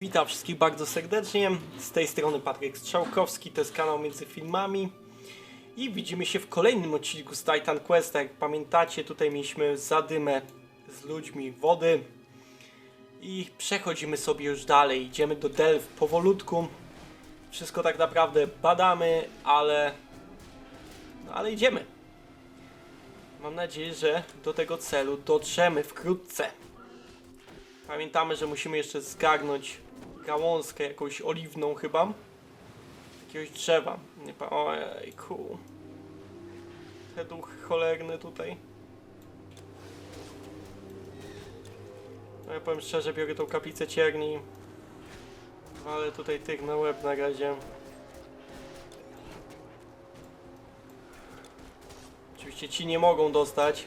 Witam wszystkich bardzo serdecznie. Z tej strony Patryk Strzałkowski, to jest kanał Między Filmami. I widzimy się w kolejnym odcinku z Titan Questa. Jak pamiętacie, tutaj mieliśmy zadymę z ludźmi wody. I przechodzimy sobie już dalej. Idziemy do Delw powolutku. Wszystko tak naprawdę badamy, ale... No ale idziemy. Mam nadzieję, że do tego celu dotrzemy wkrótce. Pamiętamy, że musimy jeszcze zgarnąć gałązkę jakąś oliwną chyba. Jakiegoś drzewa. Nie pa... Ojejku. Te duch cholerny tutaj. No ja powiem szczerze, biorę tą kaplicę cierni. Ale tutaj tych na łeb na razie. Oczywiście ci nie mogą dostać.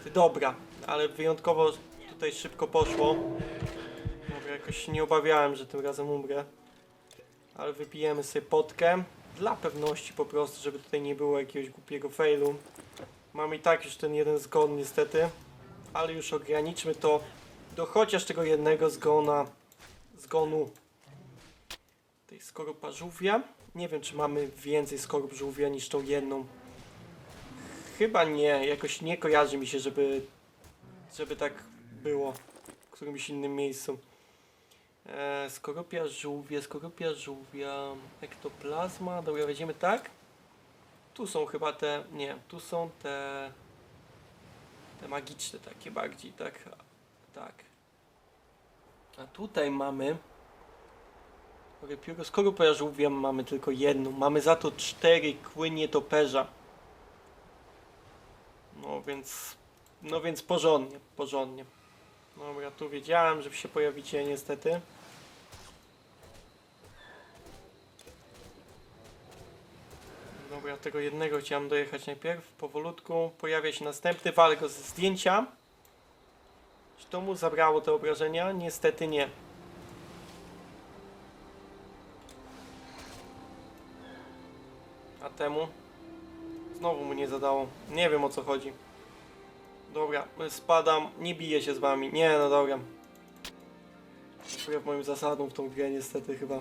Niestety, dobra, ale wyjątkowo tutaj szybko poszło. Dobra, jakoś się nie obawiałem, że tym razem umrę. Ale wypijemy sobie potkę. Dla pewności po prostu, żeby tutaj nie było jakiegoś głupiego failu. Mamy i tak już ten jeden zgon niestety. Ale już ograniczmy to do chociaż tego jednego zgona. Zgonu tej skorupa żółwia. Nie wiem, czy mamy więcej skorup żółwia niż tą jedną. Chyba nie, jakoś nie kojarzy mi się, żeby, żeby tak było w którymś innym miejscu. E, skorupia żółwie, skorupia żółwia, ektoplazma, dobra, weźmiemy tak. Tu są chyba te, nie, tu są te, te magiczne takie bardziej, tak, tak. A tutaj mamy, mówię, pióro skorupia żółwia mamy tylko jedną, mamy za to cztery kły nietoperza. No więc, no więc porządnie, porządnie. Dobra, tu wiedziałem, że się pojawicie niestety. Dobra, tego jednego chciałem dojechać najpierw, powolutku. Pojawia się następny, walę go ze zdjęcia. Czy to mu zabrało te obrażenia? Niestety nie. A temu? Znowu mu nie zadało. Nie wiem o co chodzi. Dobra, spadam. Nie biję się z wami. Nie, no dobra. Wbrew moim zasadom w tą grę niestety chyba.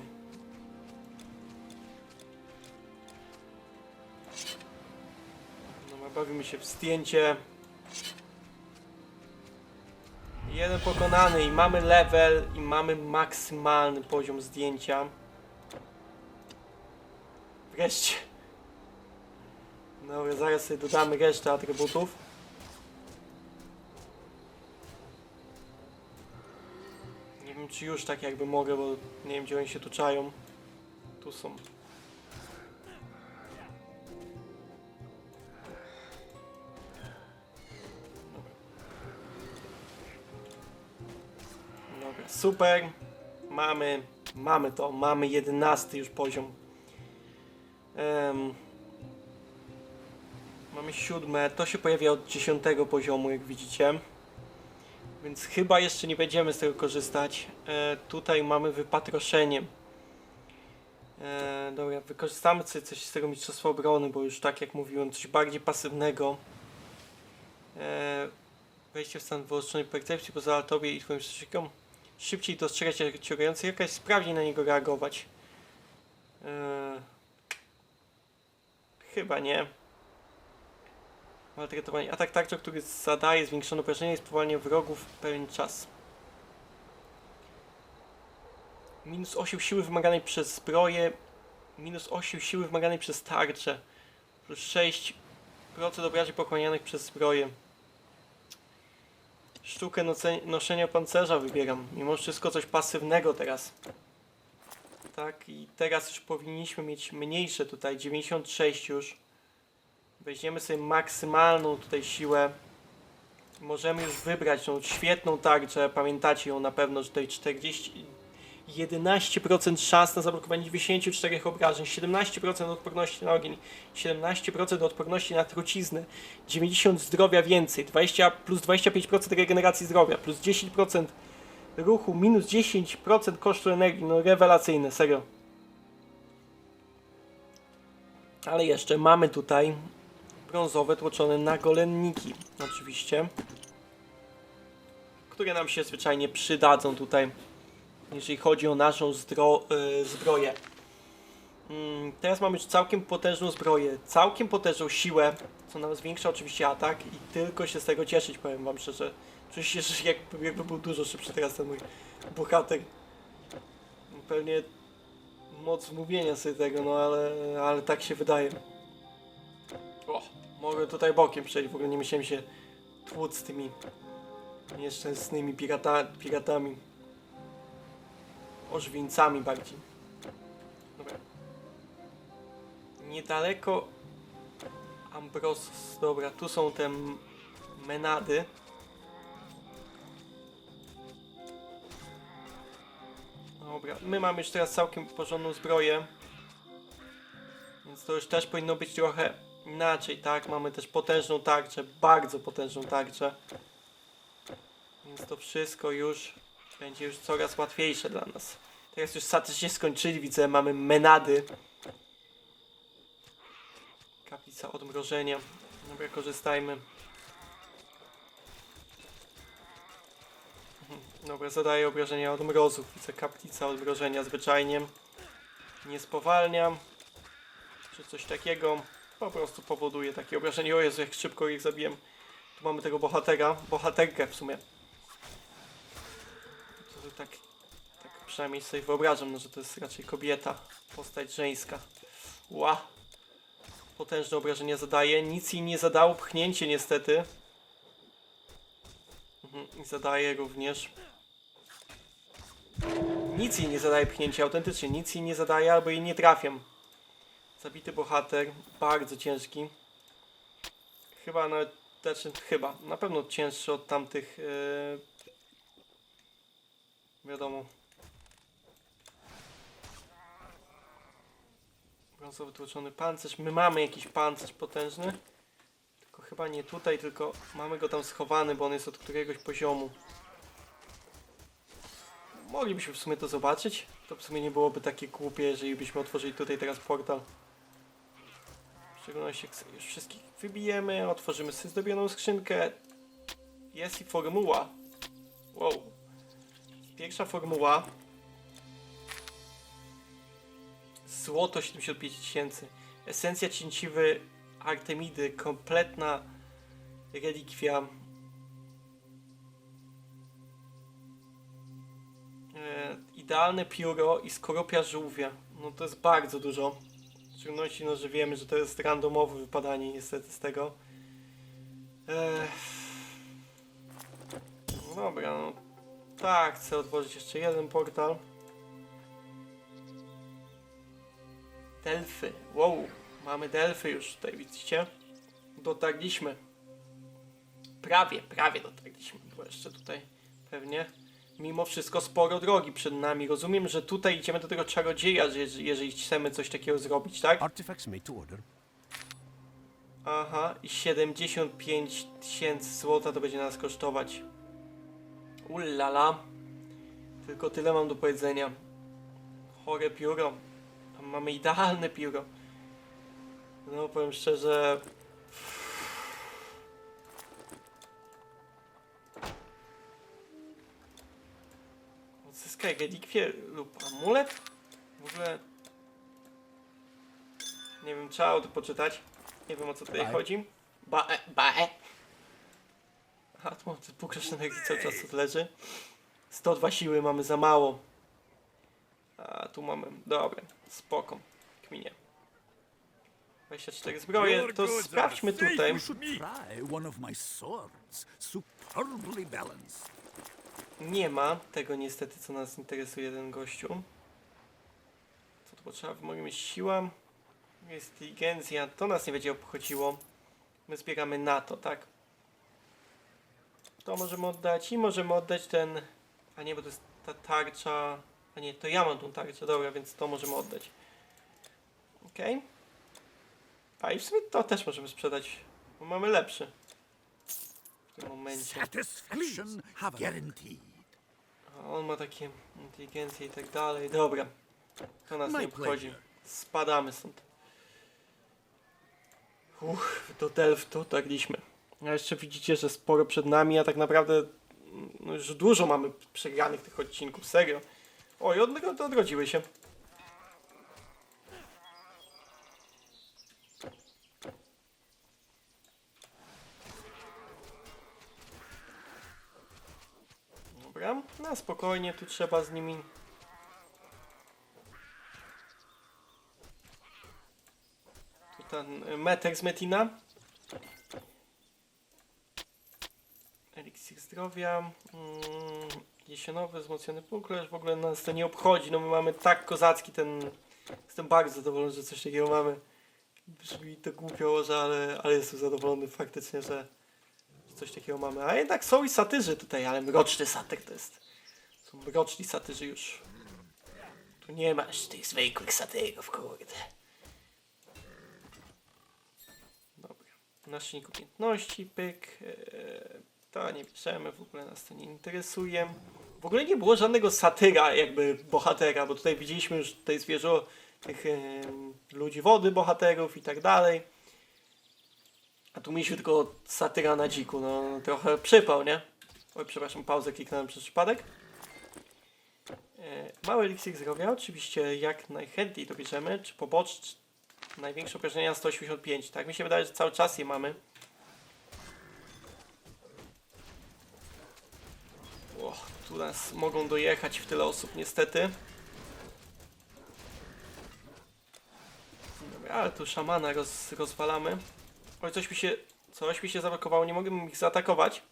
Dobra, bawimy się w zdjęcie. Jeden pokonany i mamy level i mamy maksymalny poziom zdjęcia. Wreszcie. Dobra, zaraz sobie dodamy resztę atrybutów. Nie wiem czy już tak jakby mogę, bo nie wiem gdzie oni się tu czają. Tu są. Super. Mamy, mamy to, mamy jedenasty już poziom. Em, Mamy siódme, to się pojawia od dziesiątego poziomu, jak widzicie. Więc chyba jeszcze nie będziemy z tego korzystać. E, tutaj mamy wypatroszenie. E, dobra, wykorzystamy sobie coś z tego mistrzostwa obrony, bo już tak jak mówiłem, coś bardziej pasywnego. E, wejście w stan wyostronej percepcji pozwala tobie i twoim przeciwnikom szybciej dostrzegać ciągający jakaś sprawniej na niego reagować. E, chyba nie. Maltretowanie. Atak tarcza, który zadaje zwiększone obrażenia i spowalnia wrogów pewien czas. Minus 8 siły wymaganej przez zbroję. Minus 8 siły wymaganej przez tarczę. Plus 6% obrażeń pochłanianych przez zbroję. Sztukę noszenia pancerza wybieram. Mimo wszystko coś pasywnego teraz. Tak, i teraz już powinniśmy mieć mniejsze tutaj. 96 już. Weźmiemy sobie maksymalną tutaj siłę. Możemy już wybrać tą świetną tarczę. Pamiętacie ją na pewno, że tutaj 40. 11% szans na zablokowanie 94 obrażeń, 17% odporności na ogień, 17% odporności na truciznę, 90 zdrowia więcej, 20 plus 25% regeneracji zdrowia, plus 10% ruchu, minus 10% kosztu energii. No rewelacyjne, serio. Ale jeszcze mamy tutaj brązowe tłoczone nagolenniki, oczywiście. Które nam się zwyczajnie przydadzą tutaj, jeżeli chodzi o naszą zdro, y, zbroję. Mm, teraz mamy już całkiem potężną zbroję, całkiem potężną siłę, co nam zwiększa oczywiście atak i tylko się z tego cieszyć, powiem wam szczerze. Czuję się, że jakby, jakby był dużo szybszy teraz ten mój bohater. Pewnie moc mówienia sobie tego, no ale, ale tak się wydaje. O, mogę tutaj bokiem przejść, w ogóle nie musiałem się tłuc z tymi nieszczęsnymi pirata, piratami. Ożwieńcami bardziej. Dobra. Niedaleko Ambrosos. Dobra, tu są te menady. Dobra, my mamy już teraz całkiem porządną zbroję. Więc to już też powinno być trochę inaczej, tak? Mamy też potężną tarczę, bardzo potężną tarczę. Więc to wszystko już będzie już coraz łatwiejsze dla nas. Teraz już saty się skończyli, widzę, mamy menady. Kaplica odmrożenia. Dobra, korzystajmy. Dobra, zadaję obrażenia od mrozów. Widzę kaplica odmrożenia zwyczajnie. Nie spowalnia. Czy coś takiego. Po prostu powoduje takie obrażenie. O Jezu, jak szybko ich zabiłem. Tu mamy tego bohatera. Bohaterkę w sumie. To, to tak, tak przynajmniej sobie wyobrażam, no, że to jest raczej kobieta. Postać żeńska. Ła. Potężne obrażenia zadaje. Nic jej nie zadało. Pchnięcie niestety. Mhm, I zadaje również. Nic jej nie zadaje pchnięcia, autentycznie. Nic jej nie zadaje, albo jej nie trafiam. Zabity bohater. Bardzo ciężki. Chyba nawet, znaczy chyba, na pewno cięższy od tamtych. Yy... Wiadomo. Brązowy tłoczony pancerz. My mamy jakiś pancerz potężny. Tylko chyba nie tutaj, tylko mamy go tam schowany, bo on jest od któregoś poziomu. Moglibyśmy w sumie to zobaczyć. To w sumie nie byłoby takie głupie, jeżeli byśmy otworzyli tutaj teraz portal. W szczególności jak już wszystkich wybijemy, otworzymy sobie zdobioną skrzynkę. Jest i formuła. Wow. Pierwsza formuła. Złoto 75 tysięcy. Esencja cięciwy Artemidy. Kompletna relikwia. E, idealne pióro i skorupia żółwia. No to jest bardzo dużo. W szczególności, no, że wiemy, że to jest randomowe wypadanie niestety z tego. Ech. Dobra, no. Tak, chcę otworzyć jeszcze jeden portal. Delfy. Wow, mamy delfy już tutaj, widzicie? Dotarliśmy. Prawie, prawie dotarliśmy. Bo jeszcze tutaj pewnie. Mimo wszystko sporo drogi przed nami. Rozumiem, że tutaj idziemy do tego czarodzieja, że jeżeli- chcemy coś takiego zrobić, tak? Aha, i 75 tysięcy złota to będzie nas kosztować. Ullala. Tylko tyle mam do powiedzenia. Chore pióro. A Mamy idealne pióro. No, powiem szczerze. Odzyskaj relikwię lub amulet? W ogóle... Nie wiem, trzeba to poczytać. Nie wiem o co tutaj Bae. chodzi. Bae, bae. A tu mam ten pukrzesz energii cały czas tu leży. 102 siły mamy za mało. A tu mamy, dobra, spoko, kminie. 24 zbroje, to sprawdźmy tutaj. You should try one of my swords. Superbly balanced. Nie ma tego niestety, co nas interesuje ten gościu. Co tu potrzeba? Mieć siła, inteligencja, to nas nie będzie obchodziło. My zbieramy na to, tak? To możemy oddać i możemy oddać ten... A nie, bo to jest ta tarcza... A nie, to ja mam tą tarczę, dobra, więc to możemy oddać. Okej. A i w sumie to też możemy sprzedać, bo mamy lepszy. W tym momencie. Satisfaction. A on ma takie inteligencje i tak dalej. Dobra. To nas nie obchodzi. Spadamy stąd. Uff, do Delft dotarliśmy. A jeszcze widzicie, że sporo przed nami, a tak naprawdę no już dużo mamy przegranych tych odcinków, serio. Oj, od, odrodziły się. Dobra, na spokojnie, tu trzeba z nimi Tu ten y, metek z Metina. Eliksir zdrowia. Mm, jesionowy, wzmocniony puklerz. W ogóle nas to nie obchodzi. No my mamy tak kozacki ten... Jestem bardzo zadowolony, że coś takiego mamy. Brzmi to głupio może, ale, ale jestem zadowolony faktycznie, że że coś takiego mamy. A jednak są i satyrzy tutaj, ale mroczny satyr to jest. Są mroczni satyrzy już. Tu nie masz tych zwykłych satyrów, kurde. Dobra. Naszyjnik umiejętności, pyk. Eee, to nie bierzemy, w ogóle nas to nie interesuje. W ogóle nie było żadnego satyra, jakby bohatera, bo tutaj widzieliśmy już tutaj zwierzę tych em, ludzi wody, bohaterów i tak dalej. A tu mieliśmy tylko satyra na dziku, no trochę przypał, nie? Oj, przepraszam, pauzę kliknąłem przez przypadek. E, mały eliksir zdrowia, oczywiście jak najchętniej to bierzemy, czy pobocz, największe obrażenia 185, tak mi się wydaje, że cały czas je mamy. O, tu nas mogą dojechać w tyle osób niestety. Dobra, ale tu szamana roz, rozwalamy. Oj, coś mi się, coś mi się zablokowało, nie mogę ich zaatakować.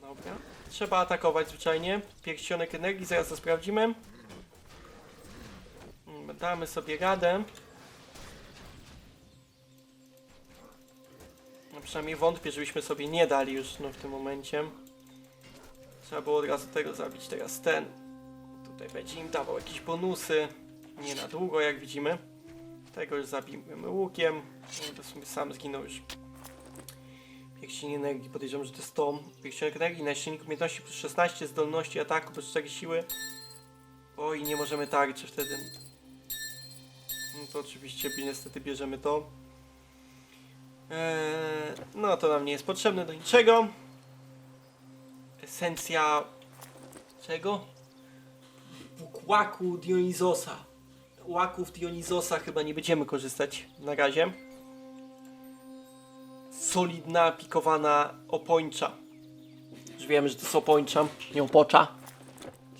Dobra, trzeba atakować zwyczajnie. Pierścionek energii, zaraz to sprawdzimy. Mm, Damy sobie radę. No przynajmniej wątpię, żebyśmy sobie nie dali już no, w tym momencie. Trzeba było od razu tego zabić, teraz ten. Tutaj będzie im dawał jakieś bonusy. Nie na długo, jak widzimy. Tego już zabijmy łukiem. To w sumie sam zginął już. Pierścień energii, podejrzewam, że to jest to. Pierścień energii, najsilnik umiejętności plus 16 zdolności ataku plus 4 siły. Oj, nie możemy tarczy wtedy. No to oczywiście niestety bierzemy to. Eee, no to nam nie jest potrzebne do niczego. Esencja... Czego? Bukłaku Dionizosa. Łaków Dionizosa chyba nie będziemy korzystać na razie. Solidna, pikowana opończa. Już wiemy, że to jest opończa, nie opocza.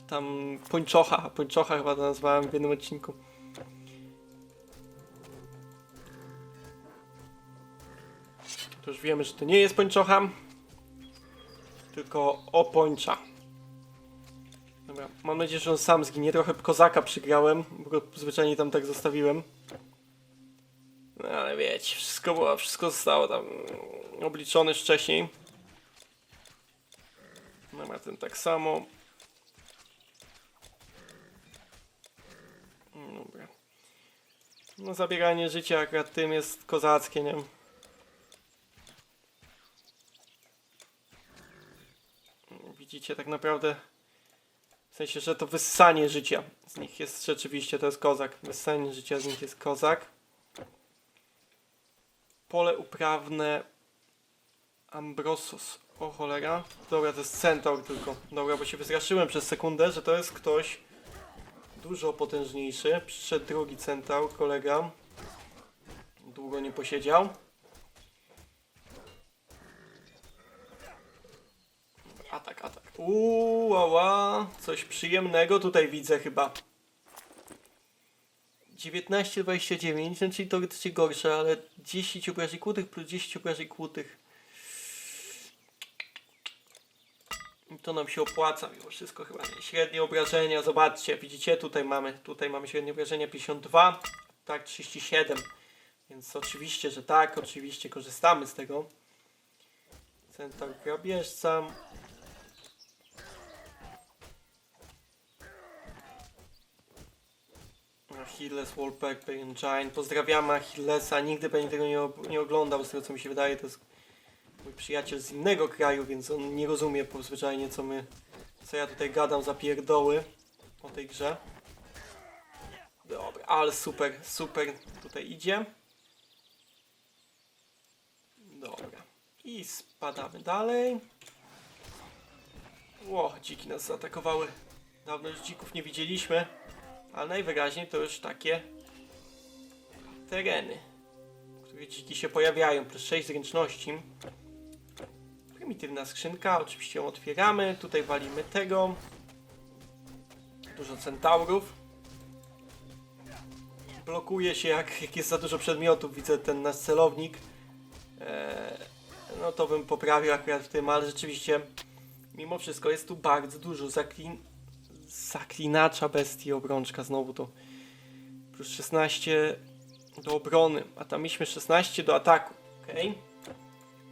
Tam pończocha, pończocha chyba to nazwałem w jednym odcinku. To już wiemy, że to nie jest pończocha, tylko opończa. Dobra, mam nadzieję, że on sam zginie. Trochę kozaka przygrałem, bo go zwyczajnie tam tak zostawiłem. No ale wiecie, wszystko było, wszystko zostało tam obliczone już wcześniej. Dobra, ten tak samo. Dobra. No zabieranie życia akurat tym jest kozackie, nie? Widzicie, tak naprawdę w sensie, że to wyssanie życia z nich jest rzeczywiście, to jest kozak. Wyssanie życia z nich jest kozak. Pole uprawne Ambrosus. O cholera. Dobra, to jest centaur tylko. Dobra, bo się wystraszyłem przez sekundę, że to jest ktoś dużo potężniejszy. Przyszedł drugi centaur, kolega. Długo nie posiedział. Atak, atak. Uuu, coś przyjemnego tutaj widzę chyba. 19-29, no czyli teoretycznie gorsze, ale 10 obrażeń kłutych plus 10 obrażeń kłutych. I To nam się opłaca mimo wszystko chyba nie. Średnie obrażenia, zobaczcie, widzicie, tutaj mamy, tutaj mamy średnie obrażenia 52, tak 37. Więc oczywiście, że tak, oczywiście korzystamy z tego. Centaur grabieżca. Achilles, Wallpaper and Giant. Pozdrawiamy Achillesa. Nigdy pewnie tego nie, nie oglądał, z tego co mi się wydaje. To jest mój przyjaciel z innego kraju, więc on nie rozumie po zwyczajnie co my, co ja tutaj gadam za pierdoły o tej grze. Dobra, ale super, super tutaj idzie. Dobra. I spadamy dalej. Ło, dziki nas zaatakowały. Dawno już dzików nie widzieliśmy. Ale najwyraźniej to już takie tereny, w których dziki się pojawiają. Plus 6 zręczności. Prymitywna skrzynka, oczywiście ją otwieramy. Tutaj walimy tego. Dużo centaurów. Blokuje się jak, jak jest za dużo przedmiotów. Widzę ten nasz celownik. Eee, no to bym poprawił akurat w tym, ale rzeczywiście mimo wszystko jest tu bardzo dużo zaklin... zaklinacza bestii obrączka. Znowu to plus 16 do obrony, a tam mieliśmy 16 do ataku. Okej.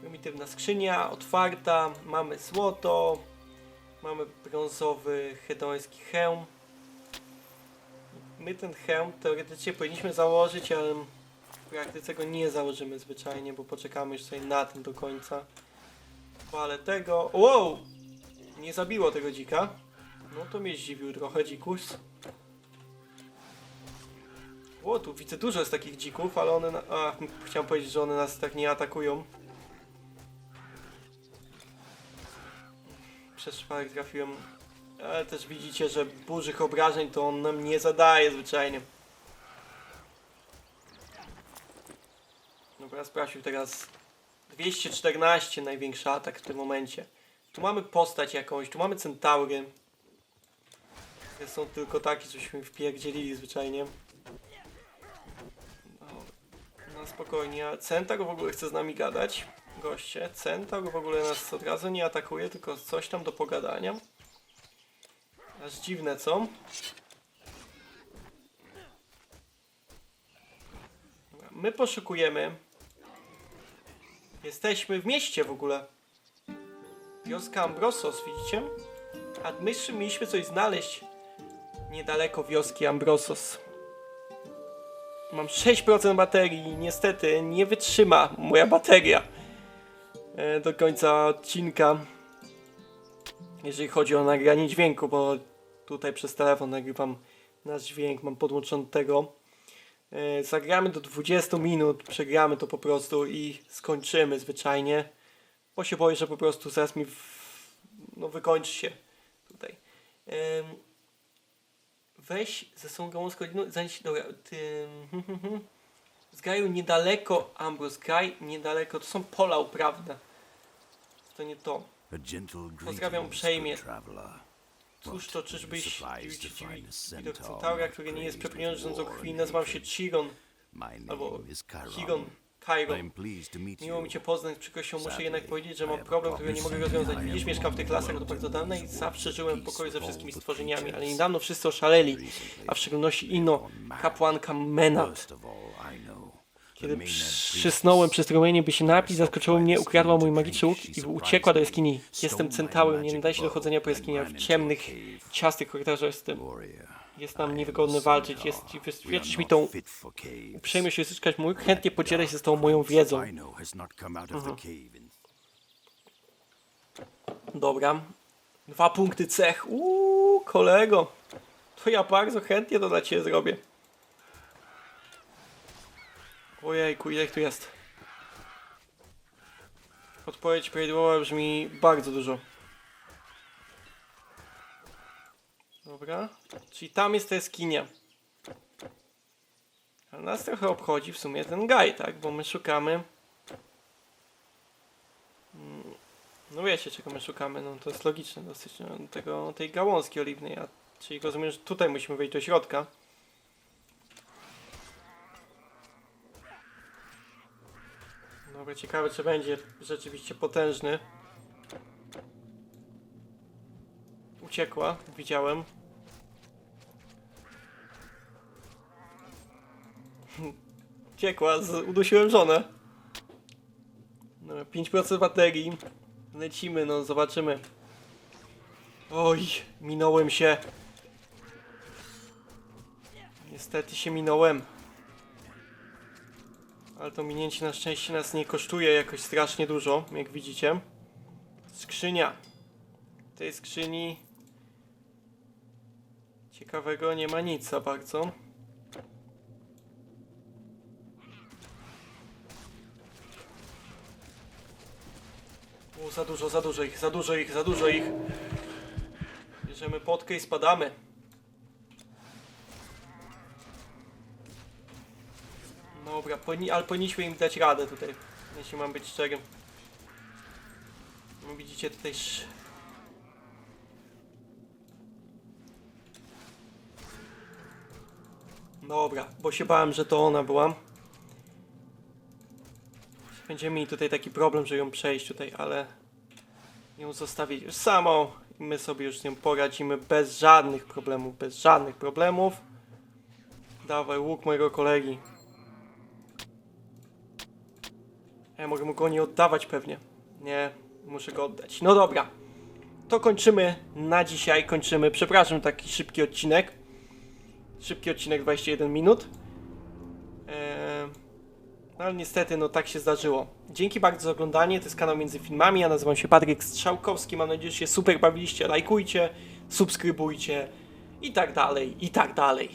Prymitywna skrzynia, otwarta, mamy złoto, mamy brązowy hedoński hełm. My ten hełm teoretycznie powinniśmy założyć, ale w praktyce go nie założymy zwyczajnie, bo poczekamy już sobie na tym do końca. Ale tego... Wow! Nie zabiło tego dzika. No to mnie zdziwił trochę dzikus. O, tu widzę dużo jest takich dzików, ale one... A, chciałem powiedzieć, że one nas tak nie atakują. Przez przypadek trafiłem. Ale też widzicie, że dużych obrażeń to on nam nie zadaje zwyczajnie. Dobra, sprawdził teraz 214 największy atak w tym momencie. Tu mamy postać jakąś, tu mamy centaury. Te są tylko takie, żeśmy wpierdzielili zwyczajnie. Dobra. No spokojnie, a Centaur w ogóle chce z nami gadać. Goście, Centaur w ogóle nas od razu nie atakuje, tylko coś tam do pogadania. Aż dziwne, co? My poszukujemy. Jesteśmy w mieście w ogóle. Wioska Ambrosos, widzicie? A my jeszcze mieliśmy coś znaleźć niedaleko wioski Ambrosos. Mam 6% baterii. Niestety nie wytrzyma moja bateria e, do końca odcinka. Jeżeli chodzi o nagranie dźwięku, bo tutaj przez telefon nagrywam nasz dźwięk, mam podłączony tego. E, Zagramy do 20 minut, przegramy to po prostu i skończymy zwyczajnie. Bo się boję, że po prostu zaraz mi w... no, wykończy się tutaj. Weź ze sobą gałązkę linu, zanieś, dobra, tym, z Gaju niedaleko Ambrose, Gaj niedaleko, to są pola uprawne. To nie to. Pozdrawiam uprzejmie. Cóż to, czyżbyś widok centaur centaura, który nie jest przepełniony rządzą krwi, and nazywam się. Chigon, albo Chigon, Chiron. Meet Miło mi Cię poznać, z przykrością muszę jednak powiedzieć, że mam problem, którego nie mogę rozwiązać. Widzisz, am mieszkam w tych lasach od bardzo dawna i zawsze żyłem w pokoju ze wszystkimi stworzeniami, ale niedawno wszyscy oszaleli, a w szczególności Ino, kapłanka Menat. Kiedy przysnąłem przez strumienie, by się napić, zaskoczyło mnie, ukradła mój magiczny łuk i uciekła do jaskini. Jestem centaurem, nie nadaje się do chodzenia po jaskiniach w ciemnych, ciastych korytarzach. Jestem, warrior. Jest nam niewygodne walczyć, jest, wyświadczysz mi tą uprzejmość uzyskać mój, chętnie podzielę się z tą moją wiedzą. In Dobra. Dwa punkty cech. Uuu, kolego. To ja bardzo chętnie to dla Ciebie zrobię. Ojejku, ile tu jest? Odpowiedź prawidłowa brzmi bardzo dużo. Dobra. Czyli tam jest ta jaskinia. A nas trochę obchodzi w sumie ten gaj, tak? Bo my szukamy... No wiecie, czego my szukamy, no to jest logiczne dosyć, no, tego, tej gałązki oliwnej, a, czyli rozumiem, że tutaj musimy wejść do środka. Dobra, ciekawe, czy będzie rzeczywiście potężny. Uciekła, widziałem. Uciekła, z, udusiłem żonę. No, 5% baterii. Lecimy, no zobaczymy. Oj, minąłem się. Niestety się minąłem. Ale to minięcie na szczęście nas nie kosztuje jakoś strasznie dużo, jak widzicie. Skrzynia. W tej skrzyni ciekawego nie ma nic za bardzo. U, za dużo, za dużo ich, za dużo ich, za dużo ich. Bierzemy potkę i spadamy. Dobra, powinni, ale powinniśmy im dać radę tutaj, jeśli mam być szczery. No widzicie tutaj... Dobra, bo się bałem, że to ona była. Będziemy mieli tutaj taki problem, żeby ją przejść tutaj, ale ją zostawić już samą my sobie już z nią poradzimy bez żadnych problemów, bez żadnych problemów. Dawaj łuk mojego kolegi. Ja mogę mu go nie oddawać pewnie. Nie, muszę go oddać. No dobra. To kończymy na dzisiaj, kończymy. Przepraszam, taki szybki odcinek. Szybki odcinek 21 minut. No ale niestety, no tak się zdarzyło. Dzięki bardzo za oglądanie. To jest kanał Między Filmami. Ja nazywam się Patryk Strzałkowski. Mam nadzieję, że się super bawiliście. Lajkujcie, subskrybujcie i tak dalej, i tak dalej.